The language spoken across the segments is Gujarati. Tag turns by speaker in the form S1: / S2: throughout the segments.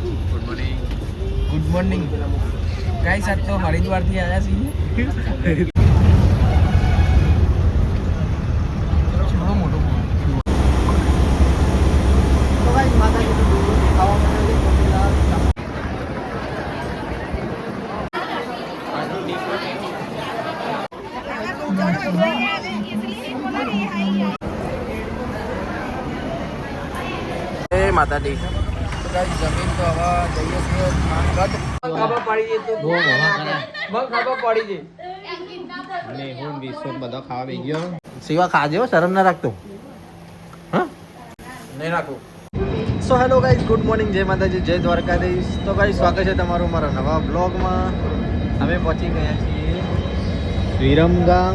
S1: ગુડ મોર્નિંગ
S2: ગુડ મોર્નિંગ કઈ સાત તો હરિદ્વારથી આવ્યા છીએ.
S1: માતાજી
S2: તો ગાઈસ જમીન તો હવે જઈએ છીએ માંગટ ખબર પડી જઈ તો
S1: બહુ મોવા કરે.
S2: મને ખબર પડી જઈ
S1: અને હું બિસ્કુટ બધો ખાવા બેસી ગયો. સિવા ખાજો શરમ ના રાખતો. હા? નહીં રાખું. So hello guys good morning જય માતાજી જય દ્વારકાધીશ. તો ગાઈઝ સ્વાગત છે તમારું મારા નવા બ્લોગમાં અમે પહોંચી ગયા છીએ વિરમગામ.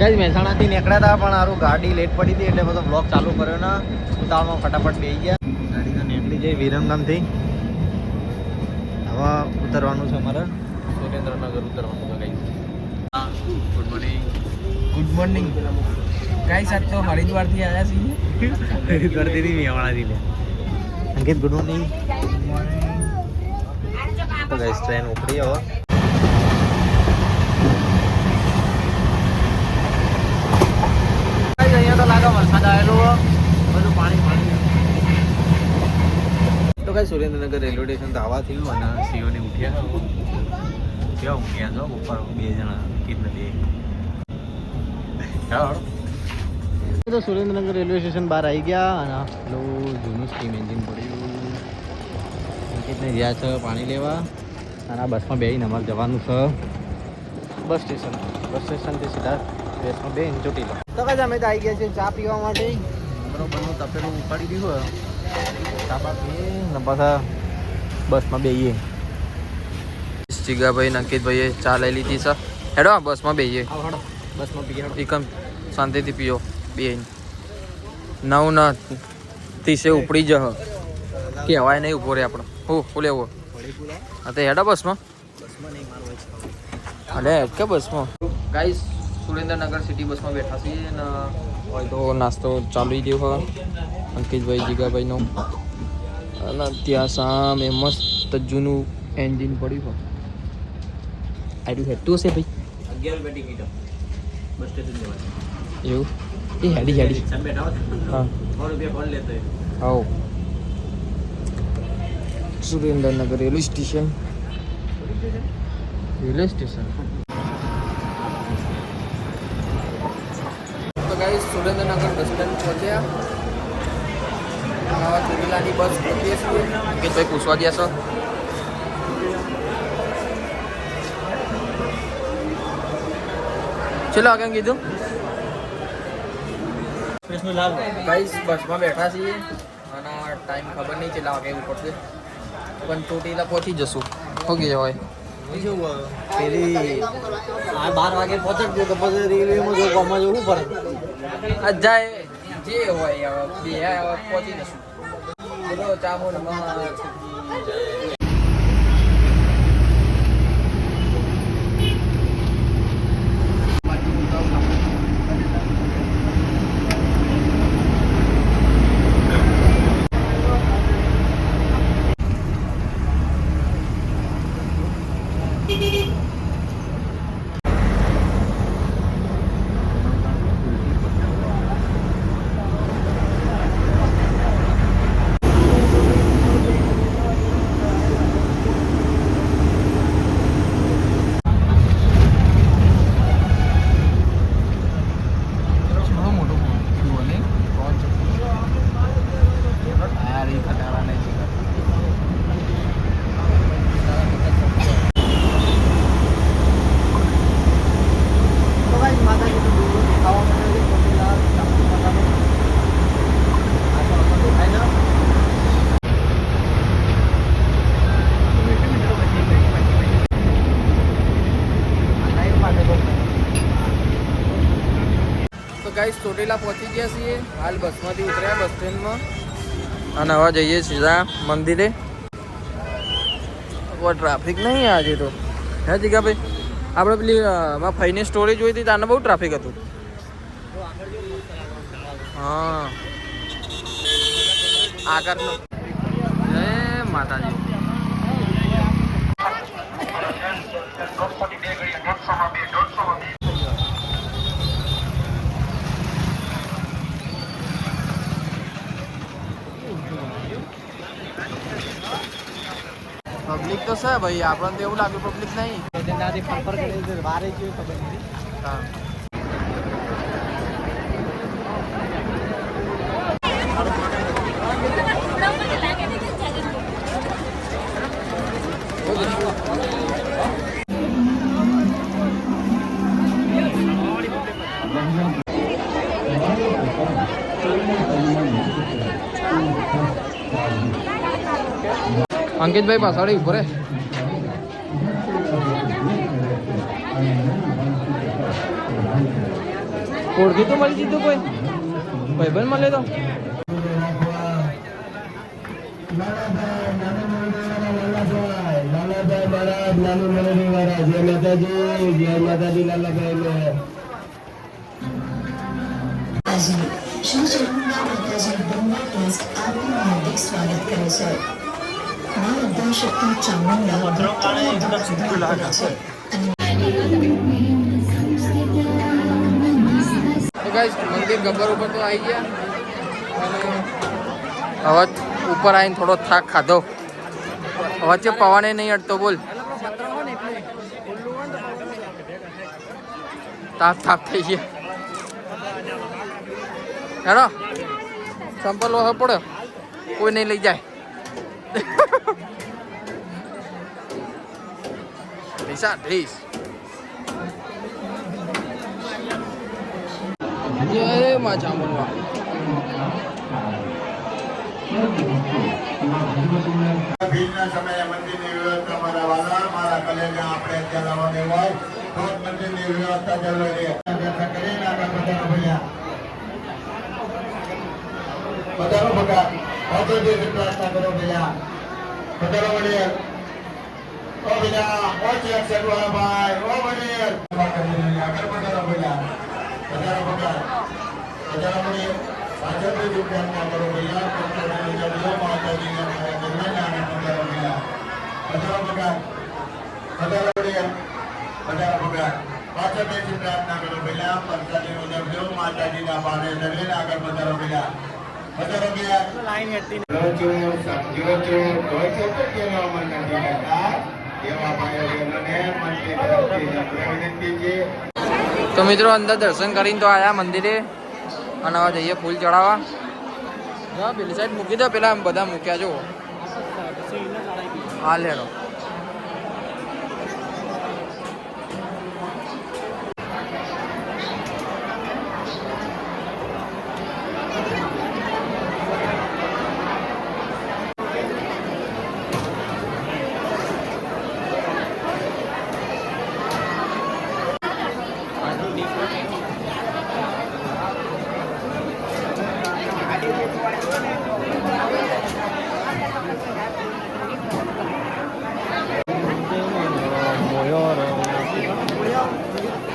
S1: ગાઈઝ મહેસાણાથી નીકળ્યા હતા પણ સારું ગાડી લેટ પડી હતી એટલે બધો બ્લોગ ચાલુ કર્યો ને. ઉતાવળમાં ફટાફટ બેસી ગયા. ગાડી તો નીકળી જાય વિરમગામથી. હવે ઉતરવાનું છે અમારે. સુરેન્દ્રનગર ઉતરવાનું છે guys good morning
S2: good morning guys આજ તો હરિદ્વારથી આવ્યા છીએ.
S1: હરિદ્વારથી નહીં મેવાણાથી લે. અંકિત ગુડ મોર્નિંગ તો ગાઈસ ટ્રેન ઉપડી હવે. અહીંયા તો લાગે વરસાદ આવેલો હો. બધું પાણી પાણી તો સુરેન્દ્રનગર રેલવે સ્ટેશન તો આવા થયું અને સીઓને ઉઠ્યા. કેવા ઉઠ્યા છો બપોર બે જણા બે. તો સુરેન્દ્રનગર રેલવે સ્ટેશન બહાર આવી ગયા અને પેલું જૂનું સ્ટીમ એન્જિન પડ્યું. કેટલે ગયા છે પાણી લેવા. અને આ બસમાં બેસીને અમારે જવાનું છે. Bus station. બસ સ્ટેશનથી સીધા બસમાં બે ચોટી લો. તો કદાચ અમે તો આવી ગયા છીએ ચા પીવા માટે. બરોબરનું તપેલું ઉપાડી દીધું પીએ ને પાછા બસમાં બેસીએ
S2: જીગાભાઈ અંકિતભાઈએ ચા લઈ લીધી છે. હેડો બસમાં બેહીએ.
S1: બસમાં પીએ
S2: એકમ શાંતિથી પીઓ બે નવ ન ત્રીસે ઉપડી જ કહેવાય નહીં ઊભો રે આપણો. હો બોલે હો હા તો હેડો બસમાં. અરે કે બસમાં? ગાઈસ સુરેન્દ્રનગર સિટી બસમાં બેઠા છીએ અને હોય તો નાસ્તો ચાલુ દેવો હવે. અંકિતભાઈ જીગાભાઈનો. અને ત્યાં સામે મસ્ત જૂનું એન્જિન પડ્યું હોય આટલું હેડતું હશે ભાઈ?
S1: અગિયાર રૂપિયા ટિકિટ બસ સ્ટેશન જવાનું
S2: એવું? એ હેડી હેડી. હા
S1: સો રૂપિયા ફોન લેતો.
S2: આવો. Surendranagar railway station. Railway station? તો ગાઈસ સુરેન્દ્રનગર બસ સ્ટેન્ડ પહોંચ્યા. ચોટીલાની બસ પહોંચીએ છીએ ભાઈ પૂછવા ગયા છો? ચલો આગળ કીધું. ગાઈસ બસમાં બેઠા છીએ. અને ટાઈમ ખબર નહીં કેટલા વાગે ઉપડશે પણ ચોટીલા પહોંચી જશું. ઓકે હોય
S1: પેલી આ બાર વાગે પહોંચડજો તો પછી રેલવેમાં જો જવું પડે.
S2: જાય જે હોય હવે બે પહોંચી જશું. બોલો ચામો નમઃ ચલો મોટો ફોન જુઓ ને ફોન છે આ રી ખટારા નહીં છે તો ગાઈસ ચોટીલા પહોંચી ગયા છીએ. હાલ બસમાંથી ઉતર્યા બસ સ્ટેન્ડમાં. અને હવે જઈએ સીધા મંદિરે. ટ્રાફિક નહીં આજે તો. હે જીગાભાઈ આપણે પેલી અ, મારા ભાઈની સ્ટોરી જોઈ હતી તાને બહુ ટ્રાફિક હતું. હા. આગળ જય માતાજી. પબ્લિક તો છે ભાઈ આપણને તો એવું લાગ્યું પબ્લિક નહીં. અંકિતભાઈ પાછળ ઊભો ઓળખી તો મળી દીધું કોઈ? ભાઈબંધ મળે તો?
S3: સ્વાગત કરે છે.
S2: મંદિર ગબ્બર ઉપર તો આવી ગયા. અને હવે ઉપર આવીને થોડો થાક ખાધો. વચ્ચે પવાને નહીં અડતો, બોલ. તાપ તાપ થઈ ગયા. હેડો. સંપલ પડ્યો. કોઈ નહીં લઈ જાય. પૈસા ત્રીસ જય માં ચામુંડા
S4: ભીડના સમયે મંદિરની વ્યવસ્થા વાલા મારા કલેજા આપણે આવવાની હોય તો મંદિરની વ્યવસ્થા છે વ્યવસ્થા કરીને આપણે વધારો ભર્યા બધાનો ભગા પ્રાર્થના કરો ભૈયા વધારો વડીલ ઓ ભૈયા ઓ ચેક સેટવાળા ભાઈ ઓ વડીલ આગળ વધારો ભૈયા વધારો ભગા વધારો વડીલ પાછળથી જે પ્રાર્થના કરો ભૈયા પંચોતેર જજો માતાજીને મારા જન્મના વધારો ભૈયા વધારો ભગા વધારો વડીલ વધારો ભગા પાછળથી જે પ્રાર્થના કરો ભૈયા પંચાજી જજો માતાજીના પાને ધરીને આગળ વધારો ભૈયા વધારો ભૈયા રોજો સમજો છો રોજો તો કેવા મન નથી કરતા એવા
S2: તો મિત્રો અંદર દર્શન કરીને તો આયા મંદિરે અને હવે જઈએ ફૂલ ચડાવવા. પેલી સાઈડ મૂકી દો, પેલા બધા મૂક્યા જો હા, લેડો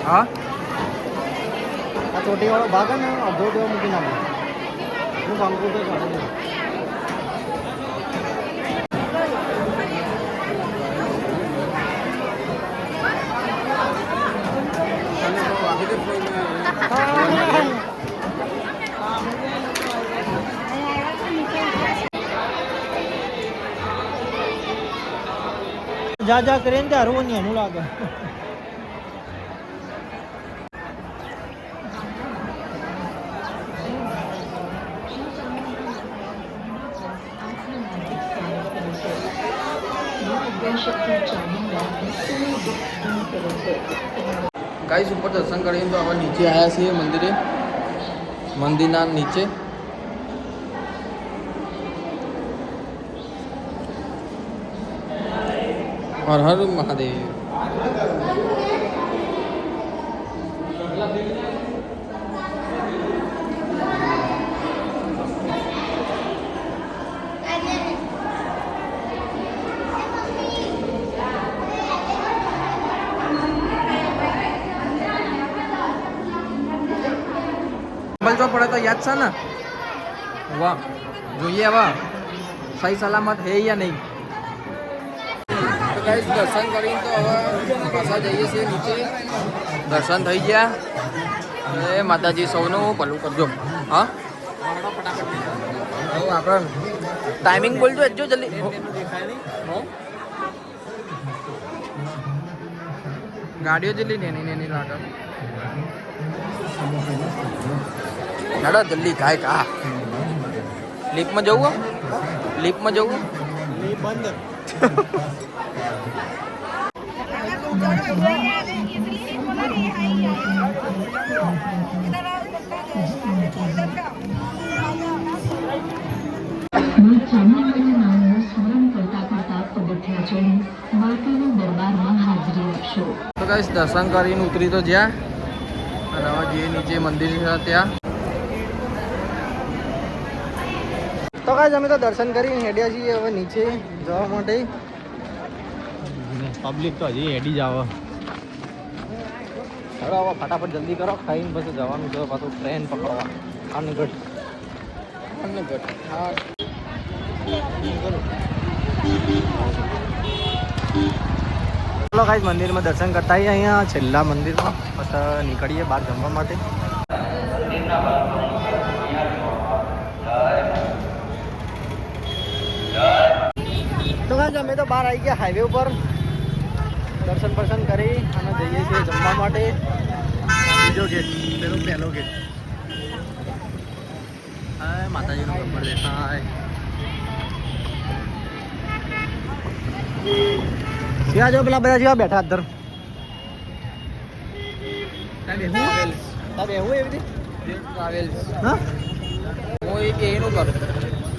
S2: હા
S1: આ ચોટીવાળો ભાગ ને અડધો દેવો મૂકી નાખો. હું ભાંગું તો ચાલે જા જા, કરીને ત્યાં હરવું નહીં, એનું લાગે
S3: મા અદ્યાશક્તિ ચામુંડા ભક્તોના દુઃખ દૂર કરે છે
S2: ગાઈસ ઉપર દર્શન કરીને તો હવે નીચે આવ્યા છીએ મંદિરે મંદિરના નીચે હર હર મહાદેવ બલ પડે તો યાદ છે ને? વાહ જોઈએ હવે. સહી સલામત હે યા નહીં? દર્શન કરીને તો હવે પાછા જઈએ છીએ નીચે. દર્શન થઈ ગયા. અને માતાજી સૌનું પલું કરજો. હા? આપણે ટાઈમિંગ બોલજો જો જલ્દી? ગાડીઓ જેટલી નેની નેની લાગે. સ્મરણ જલ્દી ગાય કા
S3: ચડી જવું દરબારમાં જવું આપશો
S2: તો કઈ દર્શન કરીને ઉતરી તો જ્યાં. અને જે નીચે મંદિર છે ત્યાં.
S1: તો કાંઈ અમે તો દર્શન કરીને હેડ્યા છીએ હવે નીચે જવા માટે. પબ્લિક તો હજી હેડી જાવ હવે હવે ફટાફટ જલ્દી કરો ખાઈને પછી જવાનું છે પાછું ટ્રેન પકડવા. ખાનગઢ
S2: હા.
S1: ચલો કાંઈ મંદિરમાં દર્શન કરતા આવીએ અહીંયા છેલ્લા મંદિરમાં. પછી નીકળીએ બહાર જમવા માટે. તો કાંઈ અમે તો બહાર આવી ગયા હાઈવે ઉપર. દર્શન બર્શન કરી અને જઈએ છીએ જમવા માટે. બીજો ગેટ પેલો પહેલો ગેટ હા માતાજીનો ગબ્બર દેખાય ત્યાં જો પેલા બધા જેવા બેઠા અંદર. ત્યાં બેહવું ત્યાં બેહવું એવી રીતે?
S2: ટ્રાવેલ્સ
S1: હા?
S2: હું એક એનું કરું.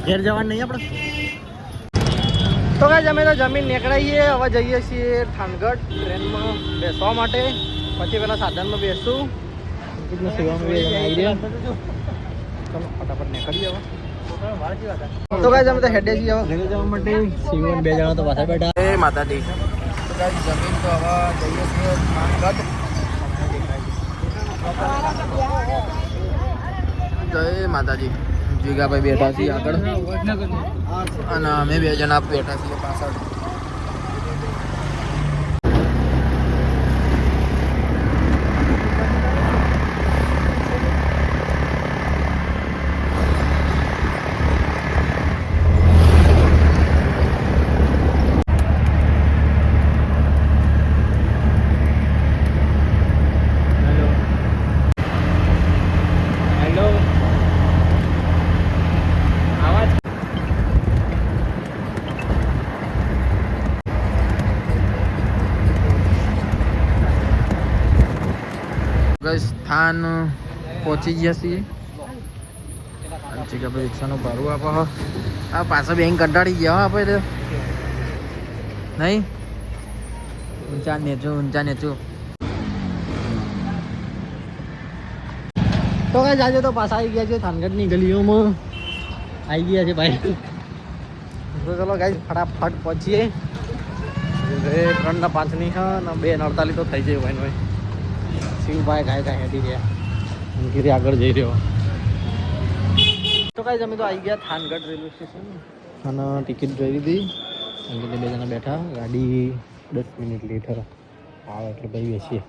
S1: ઘેર જવાનું નહીં આપણે? તો કાંઈ અમે તો જમીન નીકળાઈએ હવે જઈએ છીએ થાનગઢ ટ્રેનમાં બેસવા માટે. પછી પેલા સાધનમાં બેસશું ફટાફટ નીકળીએ હવે. તો કાંઈ અમે તો હેડે છીએ ઘરે જવા માટે શિવન બે જણા તો પાછા બેઠા.
S2: એ માતાજી. તો ગાઈસ જમીન તો હવે જઈએ છીએ માનગઢ જય માતાજી. જીગાભાઈ બેઠા છીએ આગળ. અને અમે બે જણા બેઠા છીએ પાછળ
S1: હેલો હેલો આવાજ
S2: સ્થાન પહોંચી ગયા છીએ. અને જીગાભાઈ રિક્ષાનું ભાડું આપો. આ પાછા બેંક કંટાળી ગયા આપણે નહીં? ઊંચા નેચું ઊંચા નેચું.
S1: તો કઈ જાજો તો પાછા આવી ગયા છે થાનગઢની ગલીઓમાં. આવી ગયા છે ભાઈ. તો ચલો ગાઈ ફટાફટ પહોંચીએ. ત્રણ ને પાંચની હા ને બે ને અડતાલીસ તો થઈ જાય ભાઈ ભાઈ. શિવભાઈ ગાય ગાય હેડી રહ્યા. અંકિત આગળ જઈ રહ્યો. તો કાંઈ અમે તો આવી ગયા થાનગઢ રેલવે સ્ટેશન. અને ટિકિટ જોઈ લીધી. અંકિત બે જણા બેઠા. ગાડી દસ મિનિટ લેટ આવે એટલે ભાઈ બેસીએ.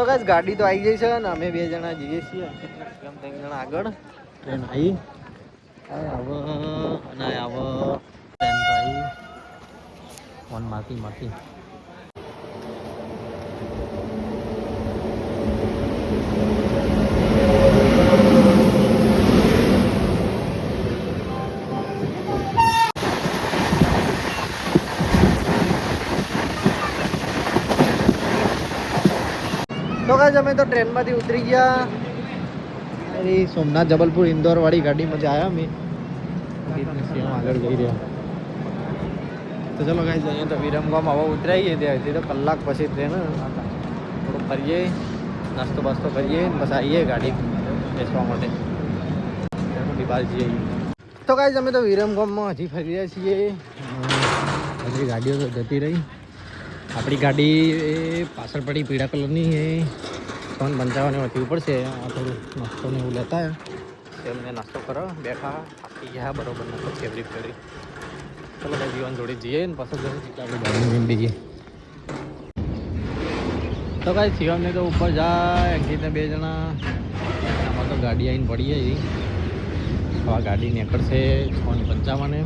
S1: તો કઈ ગાડી તો આવી ગઈ છે ને અમે બે જણા જઈએ છીએ. એમ ત્રણ જણા આગળ? ટ્રેન આવી આવો અને આવો. ટ્રેન તો આવી ફોન મારતી મારતી. કાંઈ અમે તો ટ્રેનમાંથી ઉતરી ગયા. અરે સોમનાથ જબલપુર ઇન્દોર વાળી ગાડીમાં જ આવ્યા અમે. આગળ જઈ રહ્યા તો ચલો કાંઈ જઈએ તો વિરમગામ હવે ઉતરાઈએ ત્યાંથી તો કલાક પછી ટ્રેન થોડું ફરીએ નાસ્તો બાસ્તો કરીએ બસ આવીએ ગાડી બેસવા માટે. બહાર જઈએ. તો કાંઈ અમે તો વિરમગામમાં હજી ફરી રહ્યા છીએ. હજી ગાડીઓ તો જતી રહી. આપણી ગાડી એ પાછળ પડી પીળા કલરની એ ત્રણ પંચાવન વધવું પડશે. આ થોડું નાસ્તો ને એવું લેતા એમને નાસ્તો કરો. બેઠા થાકી ગયા બરોબર નાસ્તો એવરી ફેરી ચલો ભાઈ જીવન જોડે જઈએ ને પછી જઈએ. તો કાંઈ શિવમને તો ઉપર જાય. અંકિતને બે જણા. આમાં તો ગાડી આવીને પડી જાય આ ગાડી નીકળશે છ પંચાવાને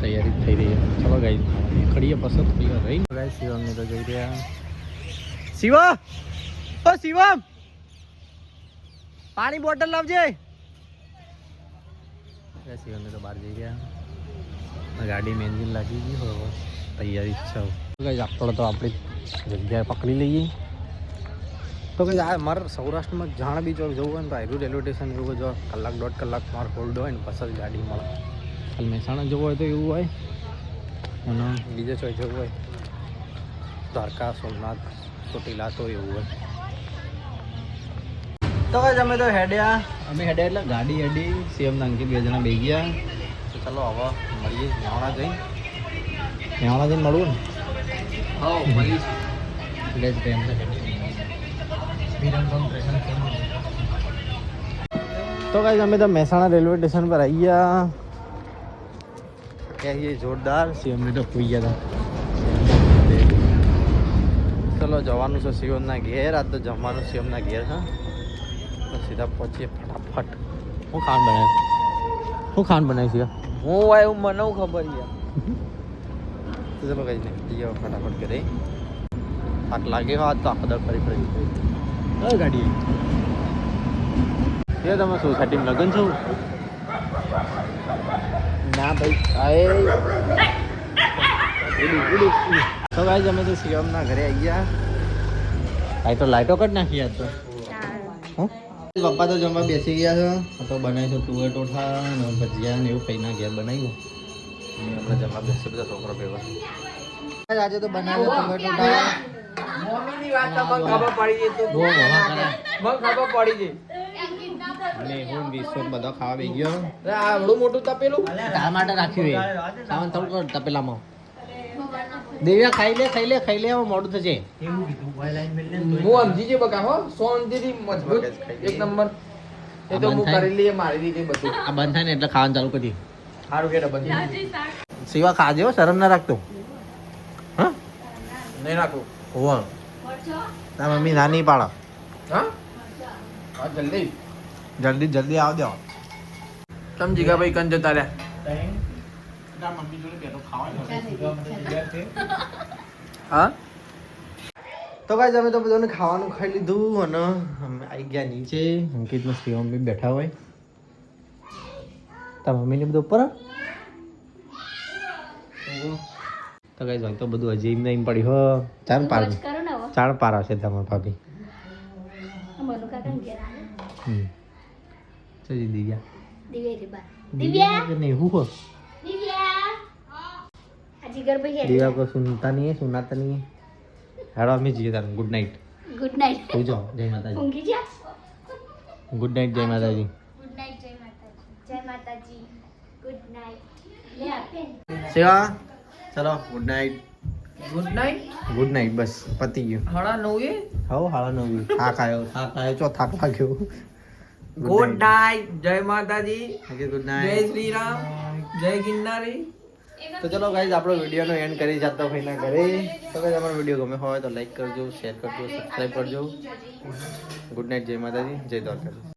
S1: તૈયારી થઈ રહી છે. ચલો ગાઈ નીકળીએ પછી. થોડી વાર રહીને ગાઈ શિવમને તો જઈ રહ્યા. શિવા! ઓ શિવમ! પાણી બોટલ લાવજે. શિવમ તો બહાર જઈ ગયા ગાડી એન્જિન લાગી ગઈ હોય તૈયારી જ છે આપણે તો આપણી જગ્યાએ પકડી લઈએ. તો કે આ મારે સૌરાષ્ટ્રમાં જાણ બી જો જવું હોય ને તો આયરું રેલવે સ્ટેશન એવું જો કલાક, દોઢ કલાક મારે હોલ્ડ હોય ને પછી ગાડી મળે. ખાલી મહેસાણા જવું હોય તો એવું હોય. અને બીજે ચોઈ જવું હોય. દ્વારકા, સોમનાથ, ચોટીલા તો એવું હોય. તો કઈ અમે તો હેડ્યા. અમે હેડ્યા એટલે ગાડી હેડી સેમ અંકિત બે જણા બે ગયા. તો ચલો હવે મળીએ નેવાણા જઈને નેવાણા જઈને મળવું ને?
S2: હા મળીએ.
S1: એટલે જ પ્રેમ તો ગાઈઝ અમે તો મહેસાણા રેલવે સ્ટેશન પર આવી ગયા. છીએ જોરદાર. સીએમને તો પૂઈ ગયા હતા. ચલો જવાનું છે શિવમના ઘેર. આ તો જમવાનું શિવમના ઘેર તો સીધા પહોંચીએ ફટાફટ. શું ખાન બનાવ્યું શું ખાન બનાવી છે
S2: હું આવ્યું મને ખબર યાર.
S1: ચલો કઈ નહીં જઈએ ફટાફટ ઘરે. થાક લાગે આજ તો આખો દર ફરી ફરી ગાડી એ તમે સોસાયટીમાં લગન છો?
S2: ના ભાઈ આય
S1: તો ભાઈ અમે તો શિવમના ઘરે આવી ગયા. ભાઈ તો લાઈટો કટ નાખી આજ તો. હં? પપ્પા તો જમવા બેસી ગયા છે. તો બનાવીશું તુવે ટોઠા ને ભજીયા ને એવું કઈના ઘેર બનાવ્યું અને આપણે જમવા બેસી બધા છોકરો ભેગા. આજે તો બનાવ્યો તુવે ટોઠા. અને
S2: મોટું તપેલું?
S1: રાખ્યું તપેલામાં. દેવ્યા ખાઈ લે ખાઈ લે ખાઈ લે મોડું થશે.
S2: હું સમજી છે બકા હો. સોનથી મજબૂત એક નંબર. એ તો હું કરી લઈએ મારી દીધી બધું.
S1: આ બંધ થાય ને એટલે ખાવાનું ચાલુ કરી
S2: સારું કે બંધ
S1: સેવા ખાજે હો શરમ ના રાખતો. હા?
S2: નહીં રાખું.
S1: હોવા. તાર મમ્મી નાની પાડો.
S2: હા? જલ્દી.
S1: જલ્દી જલ્દી આવ દેવા
S2: તમ જીગા ભાઈ હા?
S1: તો કાંઈ અમે તો બધાને ખાવાનું ખાઈ લીધું અને અમે આવી ગયા નીચે. અંકિતમાં શિવમ બી બેઠા હોય. તાર મમ્મીને બધું ઉપર? તો કાંઈ હોય તો બધું હજી એમ નહીં પડ્યું હો. ચાર પાર. ચાર પાર આવશે તમારા ભાભી. હમ. દિવ્યા.
S5: દિવ્યા
S1: નહીં? હો?
S5: દિવ્યા. આ જીગર ભાઈ
S1: દિવ્યા કો સુનતા નહીં है सुनाता नहीं है હેડો અમે જઈએ તાર ગુડ નાઇટ
S5: ગુડ નાઇટ
S1: સુઈ જાઓ જય માતાજી
S5: ઊંઘી જા
S1: ગુડ નાઇટ જય માતાજી
S5: ગુડ નાઇટ જય માતાજી જય માતાજી ગુડ નાઇટ લે આપે
S1: સેવા ચલો good night
S2: good night
S1: good night બસ પતી ગયું
S2: હળા નવ એ
S1: હવ હાલા નવી થાક આવ્યો થાક આવ્યો ચો થાક લાગ્યો
S2: ગુડ નાઇટ જય માતાજી
S1: ગુડ
S2: જય
S1: નાઇટ
S2: શ્રી રામ જય ગિરનારી
S1: તો ચલો ગાઈઝ આપણો વિડીયોનો એન્ડ કરી જતા ભાઈના ઘરે. તો ગાઈઝ અમારો વીડિયો ગમે હોય તો લાઈક કરજો શેર કરજો સબસ્ક્રાઈબ કરજો. ગુડ નાઇટ જય માતાજી, જય દ્વારકા